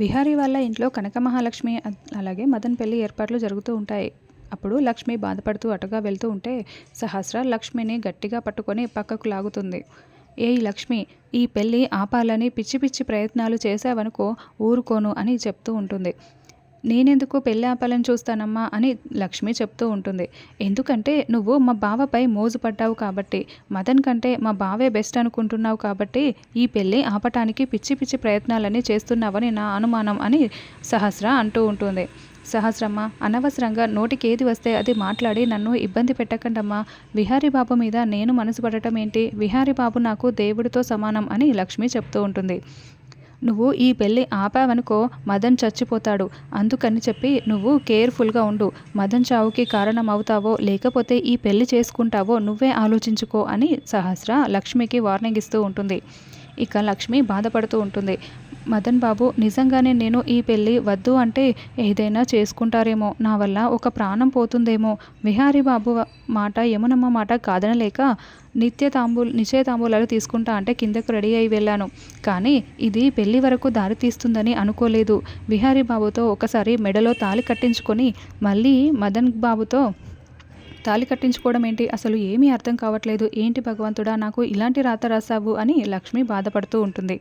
విహారీ వాళ్ళ ఇంట్లో కనక మహాలక్ష్మి అలాగే మదన్ పెళ్ళి ఏర్పాట్లు జరుగుతూ ఉంటాయి. అప్పుడు లక్ష్మి బాధపడుతూ అటుగా వెళ్తూ ఉంటే సహస్ర లక్ష్మిని గట్టిగా పట్టుకొని పక్కకు లాగుతుంది. ఏయ్ లక్ష్మి ఈ పెళ్ళి ఆపాలని పిచ్చి పిచ్చి ప్రయత్నాలు చేశావనుకో ఊరుకోను అని చెప్తూ ఉంటుంది. నేనెందుకు పెళ్ళి ఆపాలని చూస్తానమ్మా అని లక్ష్మి చెప్తూ ఉంటుంది. ఎందుకంటే నువ్వు మా బావపై మోజు పడ్డావు కాబట్టి మదన్ కంటే మా బావే బెస్ట్ అనుకుంటున్నావు కాబట్టి ఈ పెళ్ళి ఆపటానికి పిచ్చి పిచ్చి ప్రయత్నాలన్నీ చేస్తున్నావని నా అనుమానం అని సహస్ర అంటూ ఉంటుంది. సహస్రమ్మ అనవసరంగా నోటికి ఏది వస్తే అది మాట్లాడి నన్ను ఇబ్బంది పెట్టకండమ్మా. విహారీ బాబు మీద నేను మనసు పడటం ఏంటి? విహారీ బాబు నాకు దేవుడితో సమానం అని లక్ష్మి చెప్తూ ఉంటుంది. నువ్వు ఈ పెళ్ళి ఆపావనుకో మదన్ చచ్చిపోతాడు. అందుకని చెప్పి నువ్వు కేర్ఫుల్గా ఉండు. మదన్ చావుకి కారణం అవుతావో లేకపోతే ఈ పెళ్ళి చేసుకుంటావో నువ్వే ఆలోచించుకో అని సహస్ర లక్ష్మికి వార్నింగ్ ఇస్తూ ఉంటుంది. ఇక లక్ష్మి బాధపడుతూ ఉంటుంది. మదన్ బాబు నిజంగానే నేను ఈ పెళ్ళి వద్దు అంటే ఏదైనా చేసుకుంటారేమో. నా వల్ల ఒక ప్రాణం పోతుందేమో. విహారీ బాబు మాట యమునమ్మ మాట కాదనలేక నిత్య తాంబూల్ నిశ్చయ తాంబూలాలు తీసుకుంటా అంటే కిందకు రెడీ అయి వెళ్ళాను. కానీ ఇది పెళ్ళి వరకు దారి తీస్తుందని అనుకోలేదు. విహారీ బాబుతో ఒకసారి మెడలో తాళి కట్టించుకొని మళ్ళీ మదన్ బాబుతో తాళి కట్టించుకోవడం ఏంటి? అసలు ఏమీ అర్థం కావట్లేదు. ఏంటి భగవంతుడా నాకు ఇలాంటి రాత రాసావు అని లక్ష్మి బాధపడుతూ ఉంటుంది.